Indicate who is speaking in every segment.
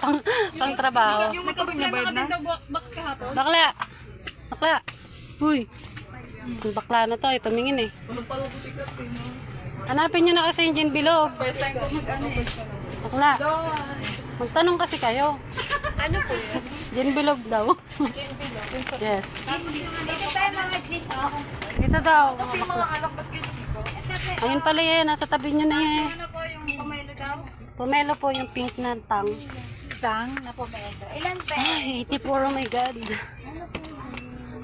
Speaker 1: pang, pang trabaho.
Speaker 2: Yung magkaproblema ka din daw bo- box kahapon.
Speaker 1: Bakla! Bakla! Uy! Yung bakla na to, eh, tumingin eh. Hanapin nyo na kasi yung gin bilog.
Speaker 2: First time ko mag-ano eh.
Speaker 1: Bakla! Magtanong kasi kayo.
Speaker 2: Ano po?
Speaker 1: Gin bilog daw. yes.
Speaker 3: Dito tayo mga dito.
Speaker 1: Dito daw. bakla.
Speaker 2: mga anak ba't dito?
Speaker 1: Ayun pala eh, nasa tabi nyo na eh.
Speaker 2: Ano po yung pamelo daw?
Speaker 1: Pomelo po yung pink na tang.
Speaker 3: Tang na pomelo. Ilan pa?
Speaker 1: Ay, 84, oh my God.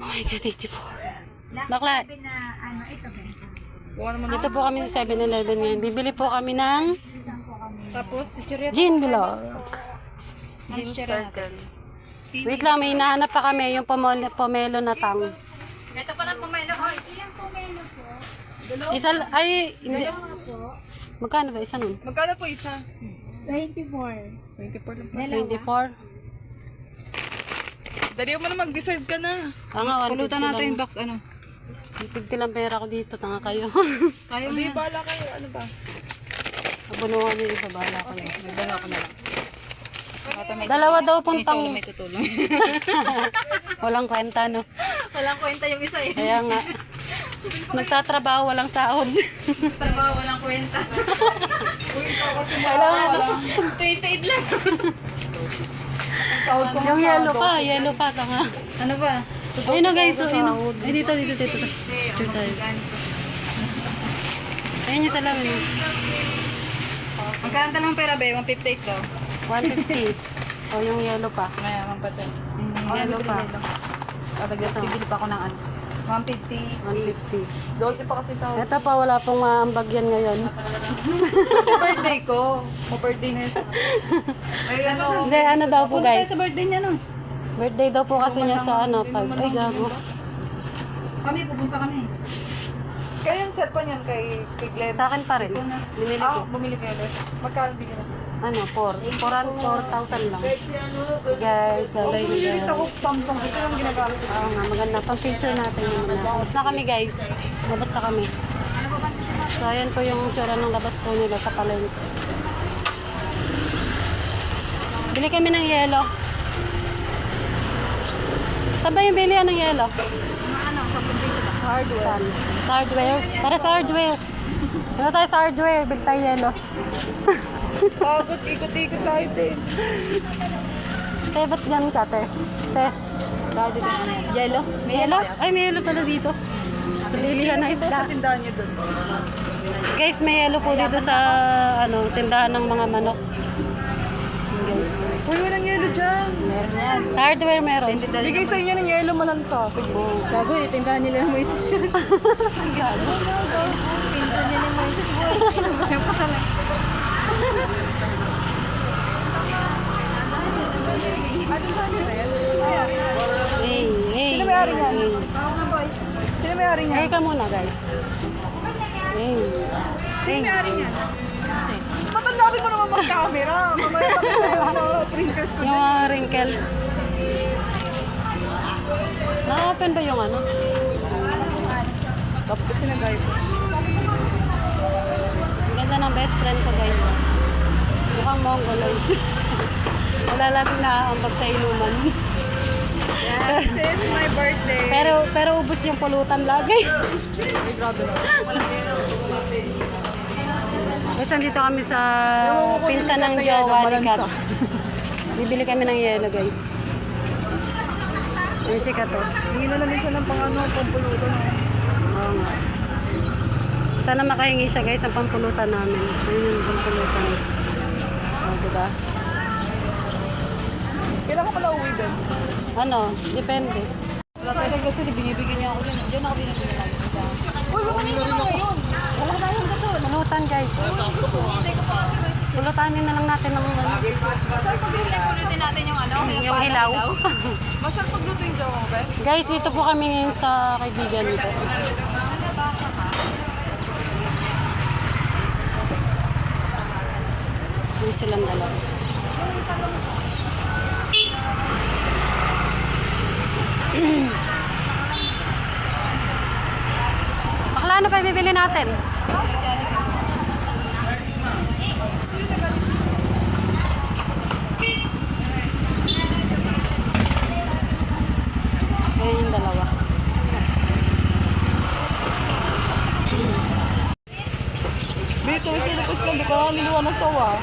Speaker 1: Oh my God, 84. Bakla,
Speaker 3: na ano, ito
Speaker 1: dito po kami sa 7-Eleven ngayon. Bibili po kami ng
Speaker 2: Tapos,
Speaker 1: gin bilog.
Speaker 2: Gin circle.
Speaker 1: Wait lang, may hinahanap pa kami yung pomelo, pomelo na tang.
Speaker 2: Ito pala pamelo. Hoy.
Speaker 3: Ilang pomelo po?
Speaker 1: Isa, ay, hindi. Magkano ba isa nun?
Speaker 2: Magkano po isa?
Speaker 3: 24.
Speaker 2: 24 lang.
Speaker 1: 24?
Speaker 2: Dali mo na mag-decide ka na.
Speaker 1: Tanga, 150
Speaker 2: Pulutan natin yung box ano.
Speaker 1: 150 lang pera ko dito, tanga kayo.
Speaker 2: Kaya mo bala kayo. Ano ba?
Speaker 1: Abunuhan niyo isa, bahala kayo.
Speaker 2: Bala ko na lang.
Speaker 1: Dalawa daw pong pang...
Speaker 2: may tutulong.
Speaker 1: Walang kwenta, no?
Speaker 2: Walang kwenta yung isa eh.
Speaker 1: Kaya nga. Nagtatrabaho, walang sahod.
Speaker 2: Trabaho, walang kwenta.
Speaker 1: Kailangan
Speaker 2: Tuwid-tuwid lang.
Speaker 1: Yung yellow pa, yellow pa, tanga.
Speaker 2: Ano ba?
Speaker 1: Ayun na guys, so, yun. o. Ay, dito, dito, dito. Sure tayo. Ayun yung salamin.
Speaker 2: Magkano talang pera be? 158 daw.
Speaker 1: 150. O, yung yellow pa.
Speaker 2: Mayaman pa tayo.
Speaker 1: Yellow pa.
Speaker 2: Ito. Bibili pa ako ng ano.
Speaker 1: 150.
Speaker 2: 150. 12 pa kasi tao.
Speaker 1: Ito pa, wala pong maambag yan ngayon.
Speaker 2: Sa birthday ko. Sa birthday na yun. Ay, ano.
Speaker 1: Hindi, ano daw po
Speaker 2: Punta tayo
Speaker 1: guys.
Speaker 2: sa birthday niya no?
Speaker 1: Birthday daw po kasi niya sa ano, pag, ay gago.
Speaker 2: Kami, pupunta kami. Kaya yung cellphone yan kay, kay Glenn.
Speaker 1: Sa akin pa rin. Binili
Speaker 2: Ah,
Speaker 1: ko.
Speaker 2: bumili kayo. Magkano bigyan natin?
Speaker 1: Ano, 4. 4,000 lang. Guys, babay na
Speaker 2: Bumili
Speaker 1: guys.
Speaker 2: ako Samsung. Ito lang ginagamit.
Speaker 1: Oo nga, maganda. Pang picture natin yung mga. Labas na kami guys. Labas na kami. So, ayan po yung tsura ng labas po nila sa palengke. Bili kami ng yelo. Saan ba yung bilihan ng yelo?
Speaker 2: Ano, sa probinsya ba? Hardware.
Speaker 1: Sa hardware? Tara sa hardware. Ano tayo sa hardware? Bili tayo yelo.
Speaker 2: Pagod, ikot-ikot tayo din.
Speaker 1: Te, ba't ganun ka, te? Te.
Speaker 2: Yellow? May
Speaker 1: yelo? Ay, may yelo pala dito. Sa bilihan ng isda.
Speaker 2: tindahan niyo doon.
Speaker 1: Guys, may yelo po dito sa ano, tindahan ng mga manok. Guys.
Speaker 2: Uy, walang yellow dyan. Meron yan.
Speaker 1: Sa hardware meron.
Speaker 2: Bigay sa inyo ng yellow malansa. Oh. Gago, itindahan nila ng Moises yun. Gago. Tindahan nila ng Moises. Boy, pa lang.
Speaker 1: Hey, hey.
Speaker 2: Sino may-ari niyan?
Speaker 1: hey.
Speaker 2: Sino may-ari niya?
Speaker 1: Hey ka muna, guys. Hey. Hey.
Speaker 2: May-ari niya. Ba't labi mo naman mag-camera? Mamaya tayo mga drinkers ko.
Speaker 1: Yung mga wrinkles. Na-open ba yung ano?
Speaker 2: Tapos sinagay ko.
Speaker 1: Ang ganda ng best friend ko, guys. oh. Mukhang mongoloid. Wala laging naaambag sa inuman.
Speaker 2: Yes, it's my birthday.
Speaker 1: Pero pero ubos yung pulutan lagi. Guys, andito kami sa pinsan ng jowa ni Kat. Bibili kami ng yelo, guys. Yung si Kat, oh.
Speaker 2: Hindi na lang din siya ng pangano, pampulutan.
Speaker 1: Oo nga. Sana makahingi siya, guys, ang pampulutan namin. Ayun yung pampulutan. Oh, diba?
Speaker 2: Kailan ka pala uwi din?
Speaker 1: Ano? Depende.
Speaker 2: Wala tayo kasi binibigyan niya ako dyan. Diyan ako binibigyan. Uy, wala na rin ngayon. Wala na yung gasol.
Speaker 1: Pulutan, guys. Pulutanin na lang natin ng ano,
Speaker 2: Saan pabili pulutin natin yung ano?
Speaker 1: yung hilaw.
Speaker 2: Masarap yung jawa, be?
Speaker 1: guys, dito po kami ngayon sa kaibigan nito. Yung silang dalawa. Bakla, ano pa bibili natin?
Speaker 2: Wala nang sawa.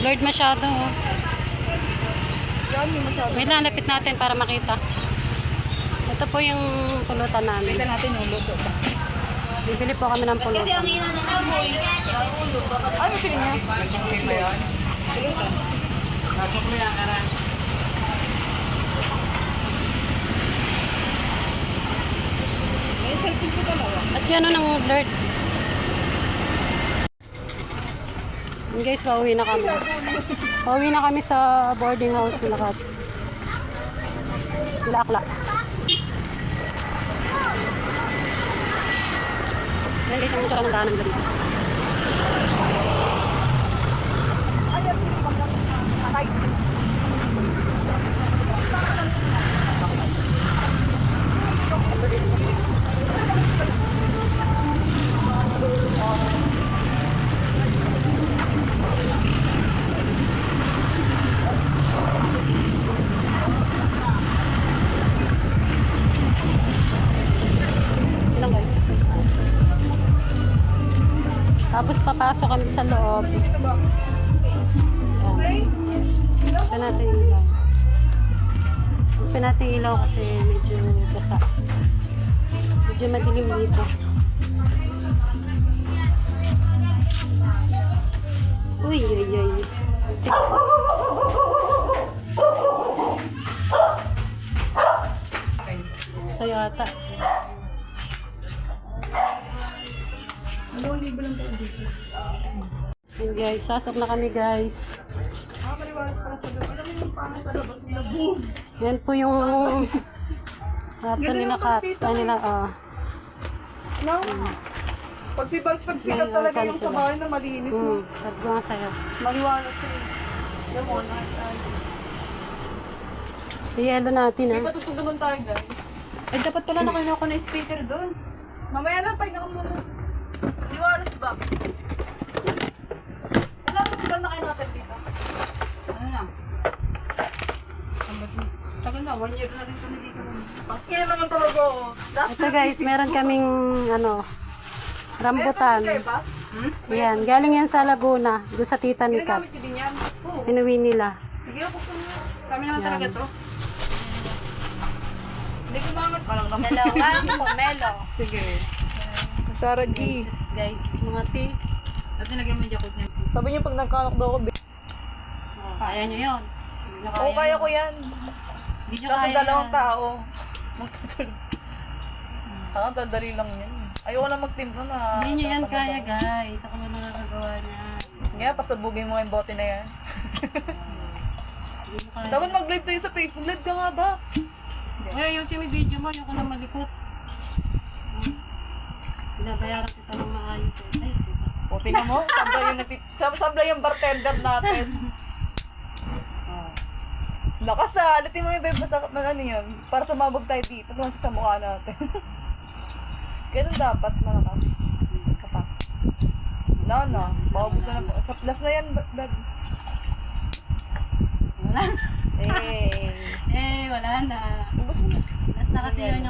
Speaker 1: Blurred masyado. oh.
Speaker 2: Yan yung masyado.
Speaker 1: Wait lang, lapit natin para makita. Ito po yung pulutan namin.
Speaker 2: Tignan natin yung luto.
Speaker 1: Bibili po kami ng pulutan.
Speaker 2: Ay, may pili niya. May cellphone ko dalawa.
Speaker 1: At yan ano ng blurred. Yun guys, pauwi na kami. Pauwi na kami sa boarding house nila Kat. Nila Akla. Yan guys, ang tsaka ng daanan nila dito. Yun Tapos papasok kami sa loob. Ayan. Yung ilaw. Open ilaw kasi medyo basa. Medyo madilim dito. Uy, uy, uy. Sa'yo ata. Yun guys, sasok na kami guys. Yan po yung Ata nila kat. Ay nila, ah.
Speaker 2: No. Pag si Bugs, pag sikat
Speaker 1: May
Speaker 2: talaga yung
Speaker 1: cancel.
Speaker 2: sa bahay na malinis.
Speaker 1: Hmm, sabi ko nga sa'yo.
Speaker 2: Maliwanag siya. eh. Alam mo, na.
Speaker 1: I-yelo natin
Speaker 2: May
Speaker 1: ah.
Speaker 2: patutog naman tayo, guys. Ay, dapat pala nakain ako ng speaker doon. Mamaya na, pahinga ka Liwanag si Bugs. Alam mo, ba nakain natin dito?
Speaker 3: Ano na? Tagal na, one year na rin kami dito.
Speaker 2: Kaya naman talaga ako. Last
Speaker 1: Ito guys, meron kaming ano, rambutan.
Speaker 2: ba?
Speaker 1: Yan, galing yan sa Laguna, doon sa tita ni Kat.
Speaker 2: Gamit ko din yan. Oo.
Speaker 1: Inuwi nila.
Speaker 2: Sige, buksan mo.
Speaker 3: Kami naman talaga to.
Speaker 2: Hindi ko naman. Parang naman.
Speaker 3: Dalawa, pomelo.
Speaker 2: Sige. Sarah G.
Speaker 1: Guys, guys, mga tea.
Speaker 3: At nilagyan mo yung jakot niya.
Speaker 2: Sabi niyo pag nagkanok daw ako, bi-
Speaker 1: Oh, kaya nyo yun. Hindi nyo
Speaker 2: Oo, kaya ko yan.
Speaker 1: Hindi nyo
Speaker 2: Kasi
Speaker 1: kaya
Speaker 2: dalawang
Speaker 1: yan.
Speaker 2: tao. Magtutulog. Ah, dadali lang yan. Ayoko na magtimpla na.
Speaker 1: Hindi nyo yan kaya guys. Ako na nakakagawa niyan.
Speaker 2: Nga, pasabugin mo yung bote na yan.
Speaker 1: Hindi mo kaya.
Speaker 2: Dapat mag-live tayo sa Facebook. Live ka nga ba?
Speaker 1: Ay, yung simi video mo, yung ko na malikot. Sinabayaran kita ng maayos eh. Ay, tita.
Speaker 2: O, tingnan mo. Sabra yung, nati- sab- sabra yung bartender natin.
Speaker 1: Oh.
Speaker 2: Lakas ah. Alitin mo yung babe. Basta na ano yun. Para sumabog tayo dito. Tumansik sa mukha natin. Ganun dapat malakas. Kapak. Wala na. Paubos na po. Sa plus na yan, ba- babe.
Speaker 1: Wala na.
Speaker 2: Eh.
Speaker 1: Eh, wala na.
Speaker 2: Ubus mo na.
Speaker 1: Last na kasi yun yung